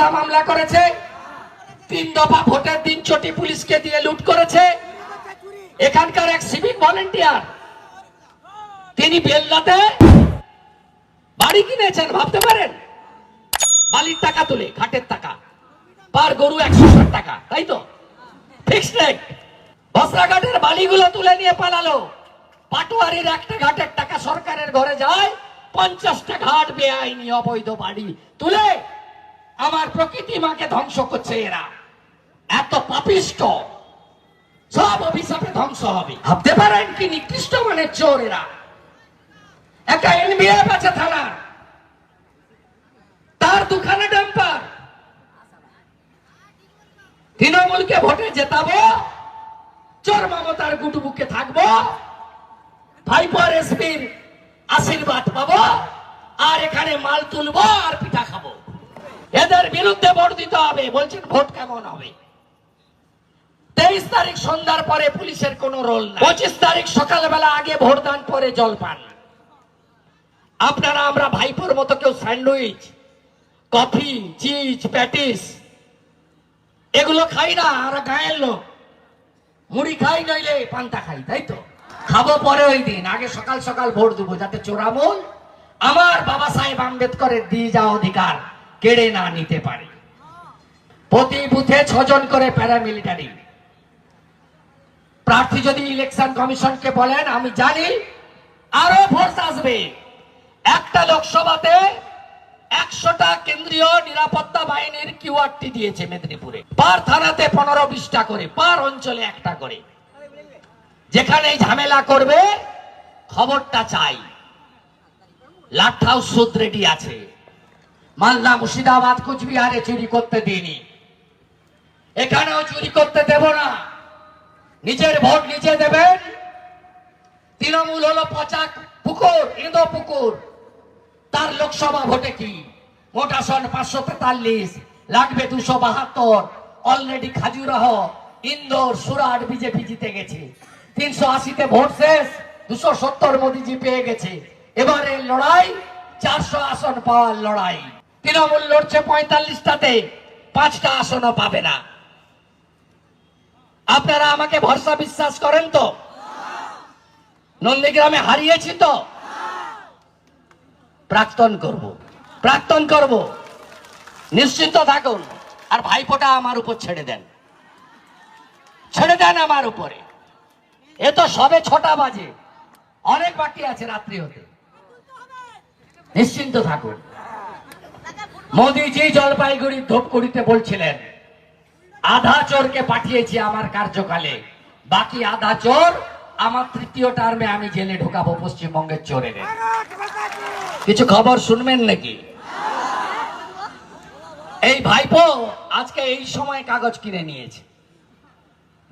মিথ্যা মামলা করেছে। তিন দফা ভোটের দিন চটি পুলিশকে দিয়ে লুট করেছে। এখানকার এক সিভিক ভলেন্টিয়ার। তিনি বেলদাতে বাড়ি কিনেছেন, ভাবতে পারেন? বালির টাকা তুলে, ঘাটের টাকা। পার গরু একশো ষাট টাকা, তাই তো? ফিক্সড বালিগুলো তুলে নিয়ে পালালো। পাটোয়ারির একটা ঘাটের টাকা সরকারের ঘরে যায়, পঞ্চাশটা ঘাট বেআইনি, অবৈধ বাড়ি তুলে আমার প্রকৃতি মাকে ধ্বংস করছে এরা। এত পাপিষ্ট। সব অভিশাপে ধ্বংস হবে। ভাবতে পারেন কি নিকৃষ্ট মানে চোর এরা। একটা এনবিএফ আছে থানার। তার দুখানে ডাম্পার। তৃণমূলকে ভোটে জেতাবো। চোর মমতার গুটুবুকে থাকব। ভাইপর এসপির আশীর্বাদ পাবো। আর এখানে মাল তুলবো আর পিঠা খাব। এদের বিরুদ্ধে ভোট দিতে হবে। বলছেন, ভোট কেমন হবে? তেইশ তারিখ সন্ধ্যার পরে পুলিশের কোন রোল নাই। পঁচিশ তারিখ সকালবেলা আগে ভোট দান পরে জল পান। আপনারা আমরা ভাইপোর মতো কেউ স্যান্ডউইচ, কফি, চিজ, প্যাটিস, এগুলো খাই না আমরা গায়ের লোক মুড়ি খাই, নইলে পান্তা খাই, তাই তো? খাব পরে ওই দিন। আগে সকাল সকাল ভোট দেবো, যাতে চোরামূল আমার বাবা সাহেব আম্বেদকরের দিয়ে যাওয়া অধিকার। কেড়ে না নিতে পারে। প্রতি বুথে ছজন করে প্যারামিলিটারি প্রার্থী যদি ইলেকশন কমিশনকে বলেন, আমি জানি আরও ফোর্স আসবে। একটা লোকসভাতে একশোটা কেন্দ্রীয় নিরাপত্তা বাহিনীর কিউআরটি দিয়েছে মেদিনীপুরে। পার থানাতে পনেরো বিশটা করে, পার অঞ্চলে একটা করে। যেখানে ঝামেলা করবে, খবরটা চাই। লাট হাউস সুদ রেডি আছে। মালদা মুর্শিদাবাদ কুচবিহারে চুরি করতে দিইনি। এখানেও চুরি করতে দেব না। নিজের ভোট নিজে দেবেন। তৃণমূল হলো পচা পুকুর ইঁদো পুকুর। তার লোকসভা ভোটে কি? মোট আসন পাঁচশো তেতাল্লিশ, লাগবে দুশো বাহাত্তর। অলরেডি খাজুরাহ ইন্দোর, সুরাট, বিজেপি জিতে গেছে। তিনশো আশিতে ভোট শেষ, দুশো সত্তর মোদিজি পেয়ে গেছে। এবারে লড়াই, চারশো আসন পাওয়ার লড়াই। তৃণমূল লড়ছে পঁয়তাল্লিশটাতে, পাঁচটা আসনও পাবে না। আপনারা আমাকে ভরসা বিশ্বাস করেন তো? নন্দীগ্রামে হারিয়েছি তো? প্রাক্তন করব প্রাক্তন করব। নিশ্চিত থাকুন, আর ভাইফোঁটা আমার উপর ছেড়ে দেন। ছেড়ে দেন আমার উপরে। এ তো সবে ছটা বাজে। অনেক বাকি আছে রাত্রি হতে। নিশ্চিন্ত থাকুন। মোদিজি জলপাইগুড়ির ধূপগুড়িতে বলছিলেন, আধা চোরকে পাঠিয়েছি আমার কার্যকালে, বাকি আধা চোর আমার তৃতীয় টার্মে আমি জেলে ঢোকাবো পশ্চিমবঙ্গের চোরের কিছু খবর শুনবেন নাকি? এই ভাইপো আজকে এই সময় কাগজ কিনে নিয়েছে,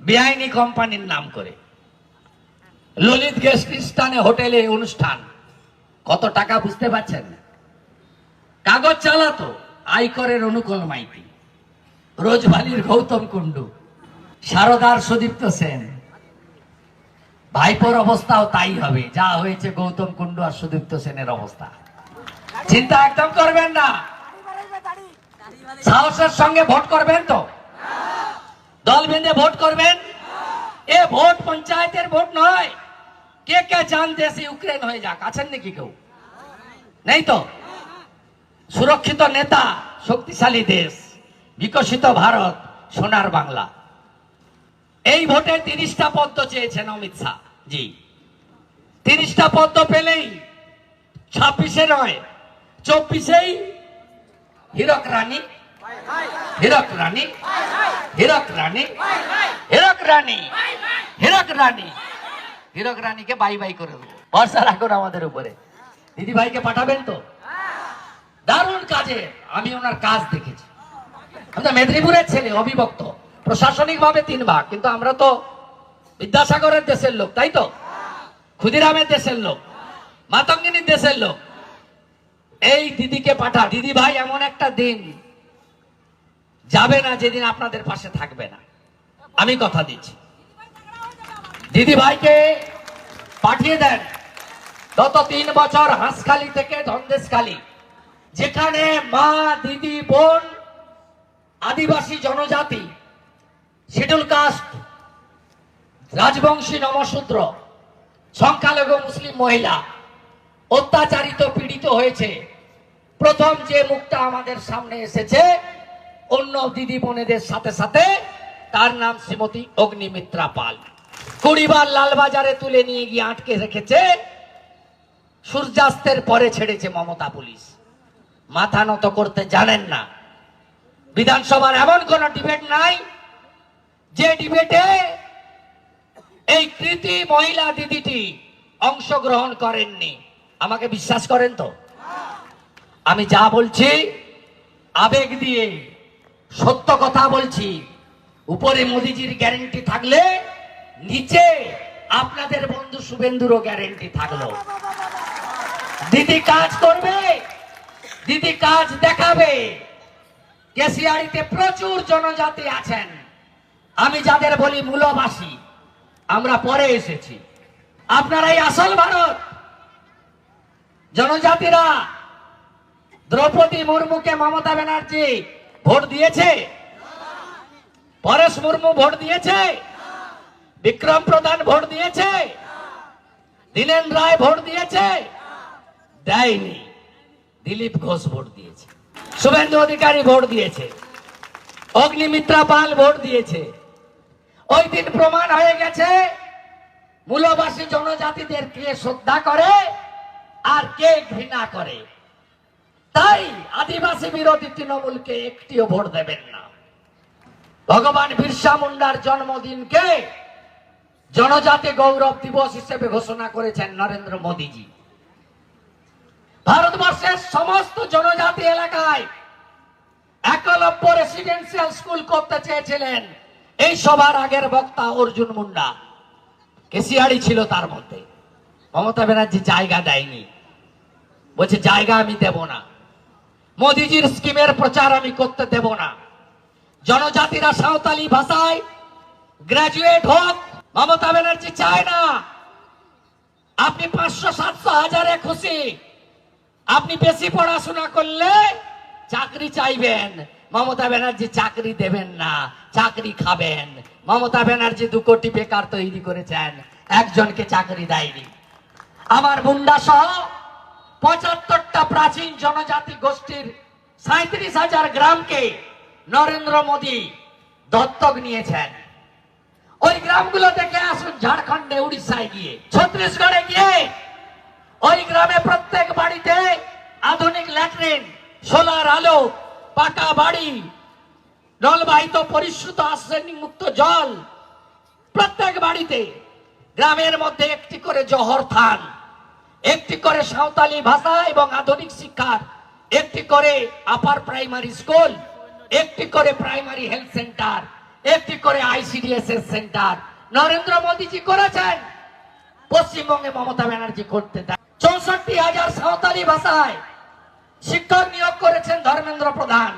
বেআইনি কোম্পানির নাম করে। ললিত গেস্ট স্থানে হোটেলে অনুষ্ঠান, কত টাকা বুঝতে পারছেন? কাগজ চালাতো আয়করের অনুকূল মাইতি। রোজবালির গৌতম কুণ্ডু, সারদার সুদীপ্ত সেন। ভাইপোর অবস্থাও তাই হবে, যা হয়েছে গৌতম কুণ্ডু আর সুদীপ্ত সেনের অবস্থা। চিন্তা একদম করবেন না। সাহসের সঙ্গে ভোট করবেন তো? দল বেঁধে ভোট করবেন? এ ভোট পঞ্চায়েতের ভোট নয়। কে কে চান দেশ ইউক্রেন হয়ে যাক, আছেন নাকি কেউ? নেই তো? সুরক্ষিত নেতা, শক্তিশালী দেশ, বিকশিত ভারত, সোনার বাংলা। এই ভোটে তিরিশটা পদ্ম চেয়েছেন অমিত শাহ। জি। তিরিশটা পদ্ম পেলেই ছাব্বিশে নয়, চব্বিশেই হীরক রানী হীরক রানী হীরক রানী হীরক রানী হীরক রানী হীরক রানীকে বাই বাই করে দেবো। ভরসা রাখুন আমাদের উপরে। দিদি ভাইকে পাঠাবেন তো? দারুণ কাজে আমি ওনার কাজ দেখেছি। আমরা মেদিনীপুরের ছেলে, অবিভক্ত। প্রশাসনিক ভাবে তিন ভাগ, কিন্তু আমরা তো বিদ্যাসাগরের দেশের লোক, তাই তো? ক্ষুদিরামের দেশের লোক, মাতঙ্গিনীর দেশের লোক। এই দিদিকে পাঠা, দিদি ভাই, এমন একটা দিন যাবে না যেদিন আপনাদের পাশে থাকবে না। আমি কথা দিচ্ছি। দিদি ভাইকে পাঠিয়ে দেন। গত তিন বছর হাঁসখালি থেকে ধন্দেশখালি। যেখানে মা, দিদি, বোন, আদিবাসী জনজাতি, শিডিউল কাস্ট, রাজবংশী নমশূদ্র, সংখ্যালঘু মুসলিম মহিলা অত্যাচারিত, পীড়িত হয়েছে। প্রথম যে মুখটা আমাদের সামনে এসেছে, অন্য দিদি বোনেদের সাথে সাথে, তার নাম শ্রীমতী অগ্নিমিত্রা পাল। কুড়িবার লালবাজারে তুলে নিয়ে গিয়ে আটকে রেখেছে, সূর্যাস্তের পরে ছেড়েছে মমতা পুলিশ। মাথা নত করতে জানেন না। বিধানসভার এমন কোন ডিবেট নাই, যে ডিবেটে এই কৃতি মহিলা দিদিটি অংশগ্রহণ করেননি। আমাকে বিশ্বাস করেন তো? আমি যা বলছি, আবেগ দিয়ে সত্য কথা বলছি। উপরে মোদিজির গ্যারেন্টি থাকলে, নিচে আপনাদের বন্ধু শুভেন্দুরও গ্যারেন্টি থাকল। দিদি কাজ করবে দিদি কাজ দেখাবে। কেসিয়ারিতে প্রচুর জনজাতি আছেন। আমি যাদের বলি মূলবাসী, আমরা পরে এসেছি। আপনারাই আসল ভারত। জনজাতিরা দ্রৌপদী মুর্মুকে মমতা ব্যানার্জি ভোট দিয়েছে? পরেশ মুর্মু ভোট দিয়েছে? বিক্রম প্রধান ভোট দিয়েছে? দীনেন রায় ভোট দিয়েছে? দেয়নি। দিলীপ ঘোষ ভোট দিয়েছে। শুভেন্দু অধিকারী ভোট দিয়েছে। অগ্নিমিত্রা পাল ভোট দিয়েছে। ওই দিন প্রমাণ হয়ে গেছে, মূলবাসী জনজাতিদের কে শ্রদ্ধা করে আর কে ঘৃণা করে। তাই আদিবাসী বিরোধী তৃণমূলকে একটিও ভোট দেবেন না। ভগবান বিরসা মুন্ডার জন্মদিনকে জনজাতি গৌরব দিবস হিসেবে ঘোষণা করেছেন নরেন্দ্র মোদীজি। ভারতবর্ষের সমস্ত জনজাতি এলাকায় একলব্য রেসিডেন্সিয়াল স্কুল করতে চেয়েছিলেন। এই সবার আগের বক্তা অর্জুন মুন্ডা। কেসিয়াড়ি ছিল তার মধ্যে। মমতা ব্যানার্জি জায়গা দেয়নি। বলছে, জায়গা আমি দেব না। মোদিজির স্কিমের প্রচার আমি করতে দেব না। জনজাতিরা সাঁওতালি ভাষায় গ্রাজুয়েট হোক, মমতা ব্যানার্জি চায় না। আপনি পাঁচশো, সাতশো হাজারে খুশি। আপনি বেশি পড়াশোনা করলে চাকরি চাইবেন। মমতা ব্যানার্জি চাকরি দেবেন না, চাকরি খাবেন। মমতা ব্যানার্জি দু কোটি বেকার তৈরি করেছেন, একজনকে চাকরি দেয়নি। আমার মুন্ডা সহ পঁচাত্তরটা প্রাচীন জনজাতি গোষ্ঠীর সাঁত্রিশ হাজার গ্রামকে নরেন্দ্র মোদী দত্তক নিয়েছেন। ওই গ্রামগুলো দেখে আসুন, ঝাড়খণ্ডে, উড়িষ্যায় গিয়ে, ছত্তিশগড়ে গিয়ে, ওই গ্রামে ল্যাট্রিন সোলার আলো, পাকা বাড়ি জলবাহিত পরিশ্রুত আর্সেনিক মুক্ত জল। প্রত্যেক বাড়িতে গ্রামের মধ্যে একটি করে জহর থান, একটি করে সাঁওতালি ভাষা এবং আধুনিক শিক্ষার, একটি করে আপার প্রাইমারি স্কুল, একটি করে প্রাইমারি হেলথ সেন্টার, একটি করে আইসিডিএস সেন্টার। নরেন্দ্র মোদীজি করেছেন। পশ্চিমবঙ্গে মমতা ব্যানার্জি করতে চৌষট্টি হাজার সাঁওতালি ভাষায় শিক্ষক নিয়োগ করেছেন ধর্মেন্দ্র প্রধান।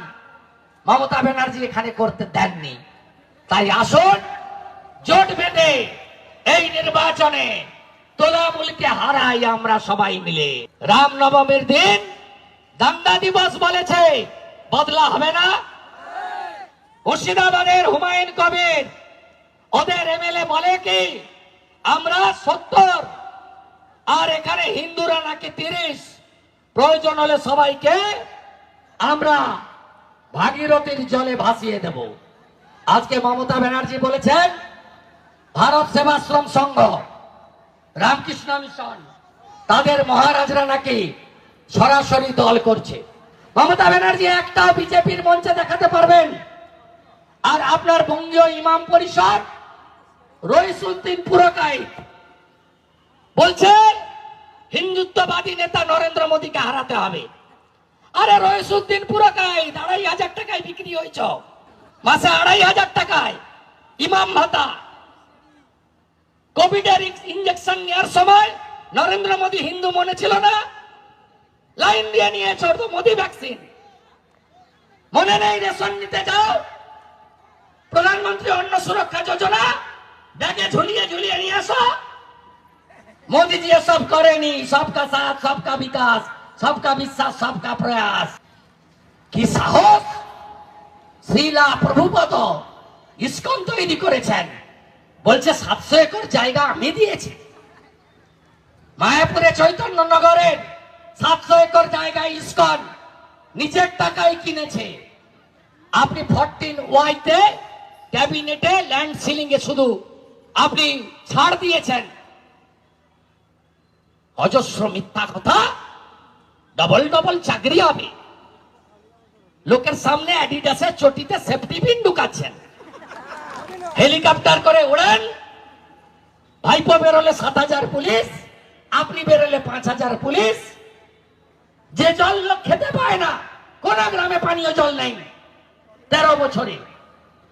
মমতা ব্যানার্জি এখানে করতে দেননি। তাই আসুন, জোট বেঁধে এই নির্বাচনে তোলামূলকে হারাই আমরা সবাই মিলে। রাম নবমীর দিন দাঙ্গা দিবস বলেছে, বদলা হবে না। মুর্শিদাবাদের হুমায়ুন কবির, ওদের এমএলএ বলে কি, আমরা সত্তর, আর এখানে হিন্দুরা নাকি তিরিশ। প্রয়োজন হলে সবাইকে আমরা ভাগীরথীর জলে ভাসিয়ে দেব। আজকে মমতা ব্যানার্জি বলেছেন, ভারত সেবাশ্রম সংঘ, রামকৃষ্ণ মিশন, তাদের মহারাজরা নাকি সরাসরি দল করছে। মমতা ব্যানার্জি একটাও বিজেপির মঞ্চে দেখাতে পারবেন। আর আপনার বঙ্গীয় ইমাম পরিষদ রইসুদ্দিন পুরকাই বলছে হিন্দুত্ববাদী নেতা মোদীকে হারাতে হবে। আরে রইসুদ্দিন পুরকাই আড়াই হাজার টাকায় বিক্রি হয়েছ। মাসে আড়াই হাজার টাকায়। ইমাম ভাতা। কোভিডের ইঞ্জেকশন নেওয়ার সময় নরেন্দ্র মোদী হিন্দু মনে ছিল না। লাইন দিয়ে নিয়েছ তো মোদী ভ্যাকসিন মনে নেই রেশন নিতে যাও। প্রধানমন্ত্রী অন্ন সুরক্ষা যোজনা। ব্যাগে ঝুলিয়ে ঝুলিয়ে নিয়ে আসো। মোদীজি এসব করেনি সবকা সাথ সবকা বিকাশ সবকা বিশ্বাস সবকা প্রয়াস কি সাহস শ্রীলা প্রভুপদ ইস্কন তৈরি করেছেন বলছে সাতশো একর জায়গা আমি দিয়েছি মায়াপুরে চৈতন্যনগরের সাতশো একর জায়গা ইস্কন নিজের টাকায় কিনেছে। আপনি ফরটিন ওয়াইতে ক্যাবিনেটে ল্যান্ড সিলিং এ শুধু আপনি ছাড় দিয়েছেন। অজস্র মিথ্যা কথা ডবল ডবল চাকরি হবে। লোকের সামনে অ্যাডিডাসের চটিতে সেফটি পিন ঢুকাচ্ছেন। হেলিকপ্টার করে ওড়ান ভাইপো বেরোলে সাত হাজার পুলিশ, আপনি বেরোলে পাঁচ হাজার পুলিশ। যে জল লোক খেতে পায় না, কোন গ্রামে পানীয় জল নেই। তেরো বছরে।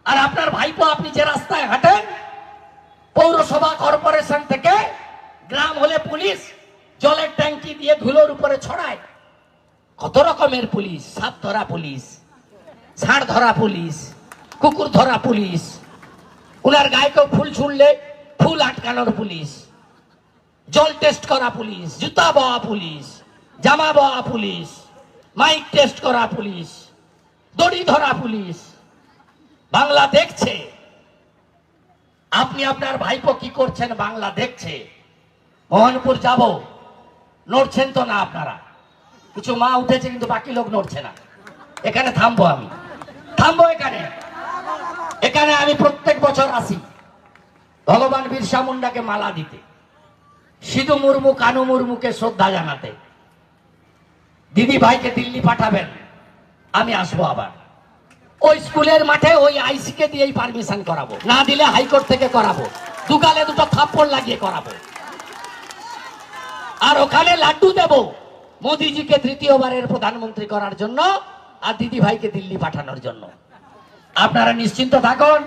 আর আপনার ভাইপো, আপনি যে রাস্তায় হাঁটেন, পৌরসভা কর্পোরেশন থেকে, গ্রাম হলে পুলিশ জলের ট্যাঙ্কি দিয়ে ধুলোর উপরে ছড়ায়। কত রকমের পুলিশ? সাপ ধরা পুলিশ, ষাঁড় ধরা পুলিশ, কুকুর ধরা পুলিশ। উনার গায়ে কেউ ফুল ছুড়লে ফুল আটকানোর পুলিশ। জল টেস্ট করা পুলিশ, জুতা বওয়া পুলিশ, জামা বওয়া পুলিশ, মাইক টেস্ট করা পুলিশ, দড়ি ধরা পুলিশ। বাংলা দেখছে। আপনি আপনার ভাইপো কি করছেন? বাংলা দেখছে। মোহনপুর যাব। নড়ছেন তো না আপনারা? কিছু মা উঠেছে কিন্তু বাকি লোক নড়ছে না। এখানে থামবো আমি। থামবো এখানে? এখানে আমি প্রত্যেক বছর আসি। ভগবান বিরসা মুন্ডাকে মালা দিতে। সিধু মুর্মু, কানু মুর্মুকে শ্রদ্ধা জানাতে। দিদি ভাইকে দিল্লি পাঠাবেন। আমি আসব আবার। ওই স্কুলের মাঠে ওই আইসিকে দিয়েই পারমিশন করাবো। না দিলে হাইকোর্ট থেকে করাবো। দুকালে দুটো থাপ্পড় লাগিয়ে করাবো। আর ওখানে লাড্ডু দেব। মোদিজিকে তৃতীয়বারের প্রধানমন্ত্রী করার জন্য আর দিদি ভাইকে দিল্লি পাঠানোর জন্য। আপনারা নিশ্চিন্ত থাকুন।